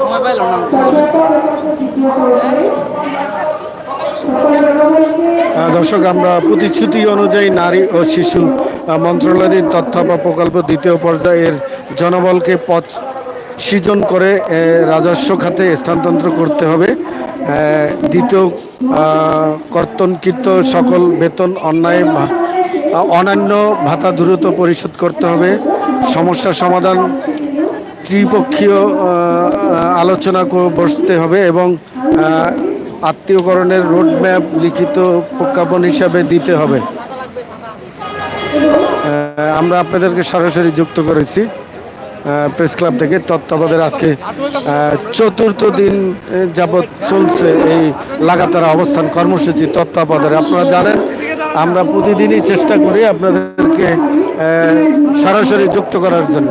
সময় পাইলাম না। দর্শক, আমরা প্রতিশ্রুতি অনুযায়ী নারী ও শিশু মন্ত্রণালয়ের তথ্য বা প্রকল্প দ্বিতীয় পর্যায়ের জনবলকে পথ সৃজন করে রাজস্ব খাতে স্থানান্তর করতে হবে। দ্বিতীয় কর্তনকৃত সকল বেতন অন্যায় অন্যান্য ভাতা দ্রুত পরিশোধ করতে হবে। সমস্যা সমাধান ত্রিপক্ষীয় আলোচনা বসতে হবে এবং আত্মীয়করণের রোডম্যাপ লিখিত প্রজ্ঞাপন হিসাবে দিতে হবে। আমরা আপনাদেরকে সরাসরি যুক্ত করেছি প্রেস ক্লাব থেকে তত্ত্বাবধানের আজকে চতুর্থ দিন যাবৎ চলছে এই লাগাতার অবস্থান কর্মসূচি তত্ত্বাবধানে। আপনারা জানেন, আমরা প্রতিদিনই চেষ্টা করি আপনাদেরকে সরাসরি যুক্ত করার জন্য।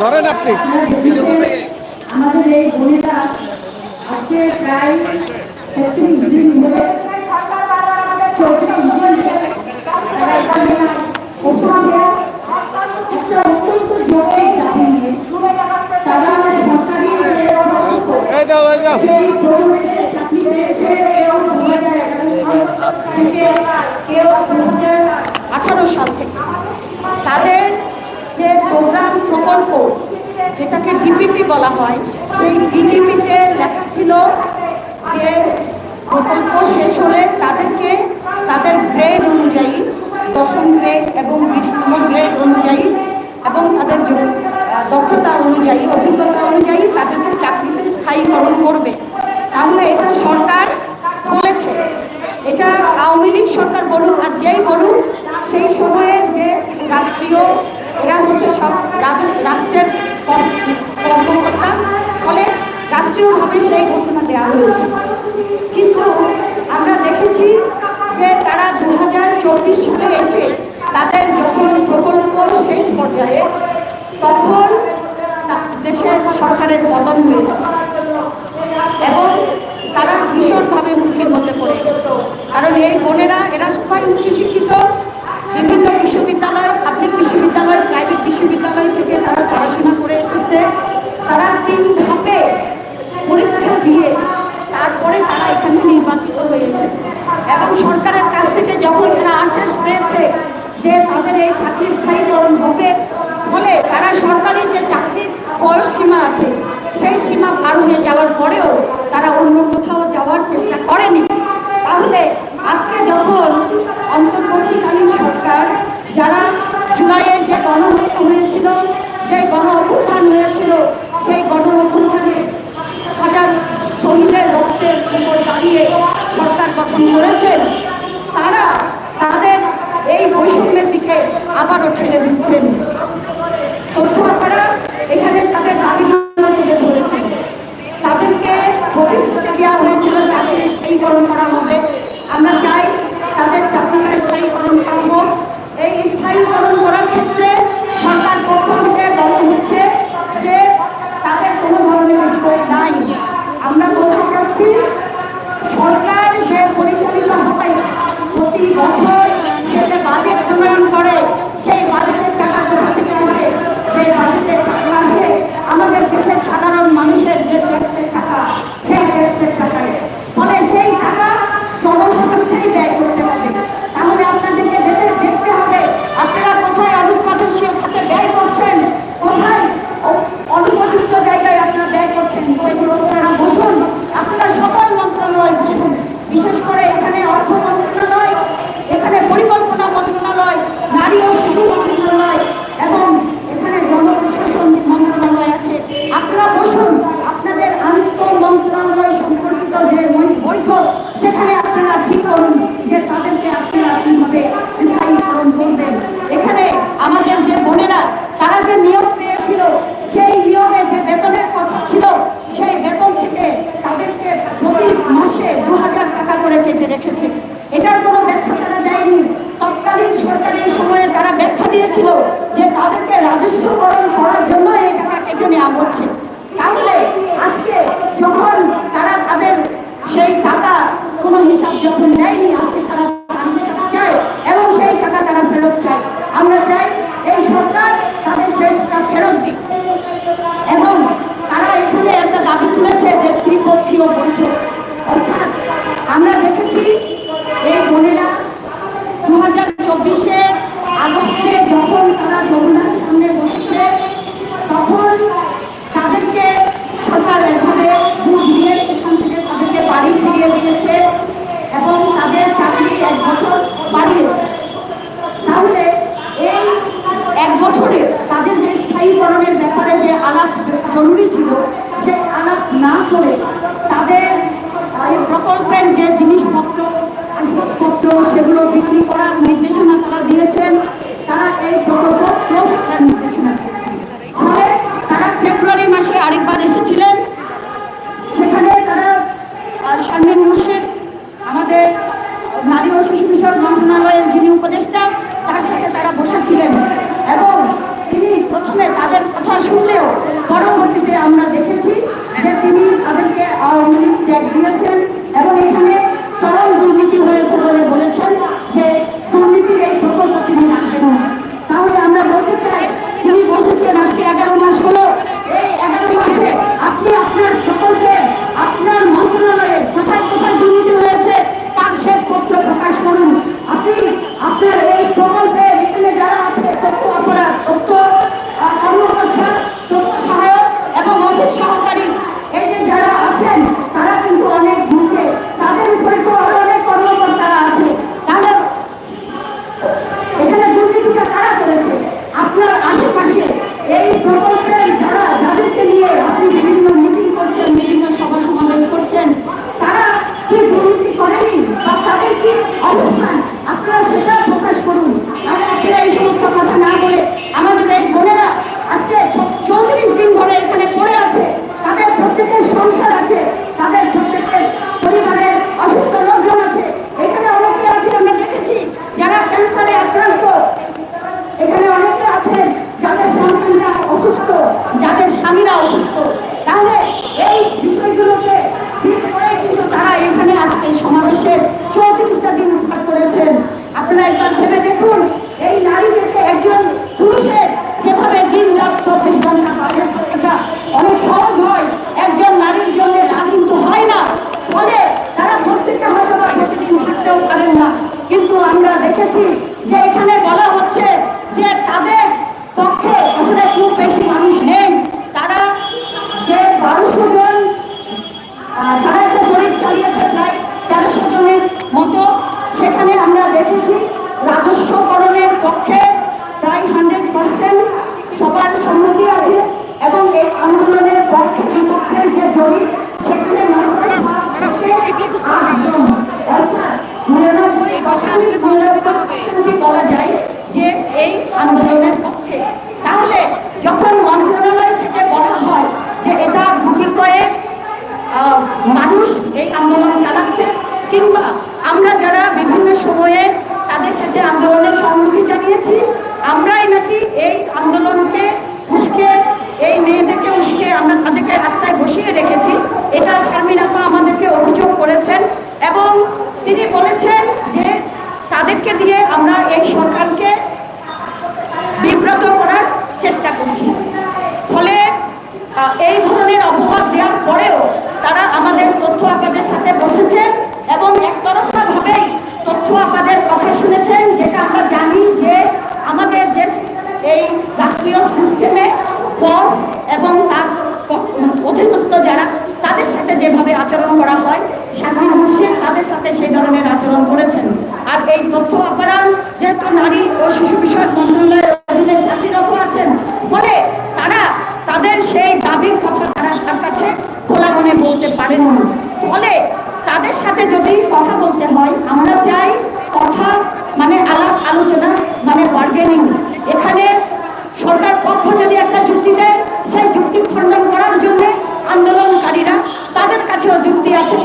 ধরেন আপনি। আমাদের এই বোনেরা আজকে প্রায় তেত্রিশ দিন ধরে চৌত্রিশ দিন একটা অত্যন্ত জটিল দাবি নিয়ে তারা সরকারি সেই প্রকল্পে চাকরি পেয়েছে কেউ দু হাজার এগারো সাল থেকে কেউ দু হাজার আঠারো সাল থেকে। তাদের প্রকল্প, যেটাকে ডিপিপি বলা হয়, সেই ডিপিপিতে লেখা ছিল যে প্রকল্প শেষ হলে তাদেরকে তাদের গ্রেড অনুযায়ী, দশম গ্রেড এবং বিশতম গ্রেড অনুযায়ী এবং তাদের দক্ষতা অনুযায়ী, অভিজ্ঞতা অনুযায়ী তাদেরকে চাকরিতে স্থায়ীকরণ করবে। তাহলে এটা সরকার বলেছে। এটা আওয়ামী লীগ সরকার বলুক আর যেই বলুক, সেই সময়ে যে রাষ্ট্রীয় এরা হচ্ছে সব রাষ্ট্রের কর- কর্মকর্তা। ফলে রাষ্ট্রীয়ভাবে সেই ঘোষণা দেওয়া হয়েছে। কিন্তু আমরা দেখেছি যে তারা দু হাজার চব্বিশ সালে এসে তাদের যখন প্রকল্প শেষ পর্যায়ে তখন দেশের সরকারের পতন হয়েছে। এবং তারা ভীষণভাবে হুমকির মধ্যে পড়ে গেছে। কারণ এই বোনেরা, এরা সবাই উচ্চশিক্ষিত, বিভিন্ন বিশ্ববিদ্যালয় পাবলিক বিশ্ববিদ্যালয় প্রাইভেট বিশ্ববিদ্যালয় বিষয়ক মন্ত্রণালয়ের যিনি উপদেষ্টা, তার সাথে তারা বসেছিলেন এবং তিনি প্রথমে তাদের কথা শুনলেও পরবর্তীতে আমরা দেখেছি যে তিনি তাদেরকে আওয়ামী লীগ ত্যাগ দিয়েছেন এবং এখানে চরম দুর্নীতি হয়েছে বলে বলেছেন। এই আন্দোলনের পক্ষে। তাহলে যখন মন্ত্রণালয় থেকে বলা হয় যে এটা গুটি করে মানুষ এই আন্দোলন চালাচ্ছে, কিংবা আমরা যারা বিভিন্ন সময়ে তাদের সাথে আন্দোলনের সম্মুখী জানিয়েছি, আমরাই নাকি এই আন্দোলনকে রাষ্ট্রীয় সিস্টেমে বস এবং তার অধীনস্থ যারা, তাদের সাথে যেভাবে আচরণ করা হয়, সাধারণ মানুষের তাদের সাথে সেই ধরনের আচরণ করেছেন। আর এই তথ্য অপরাধ, যেহেতু নারী ও শিশু বিষয়ক মন্ত্রণালয়ের অধীনে চাকরিরত আছেন, ফলে তারা তাদের সেই দাবির কথা তারা তার কাছে খোলা মনে বলতে পারেন না। ফলে তাদের সাথে যদি কথা বলতে হয়, আমরা চাই কথা মানে আলাপ আলোচনা মানে বার্গেনিং এখানে সরকার পক্ষ যদি একটা যুক্তি দেয়, সেই যুক্তি খণ্ডন করার জন্য আন্দোলনকারীরা তাদের কাছেও যুক্তি আছে।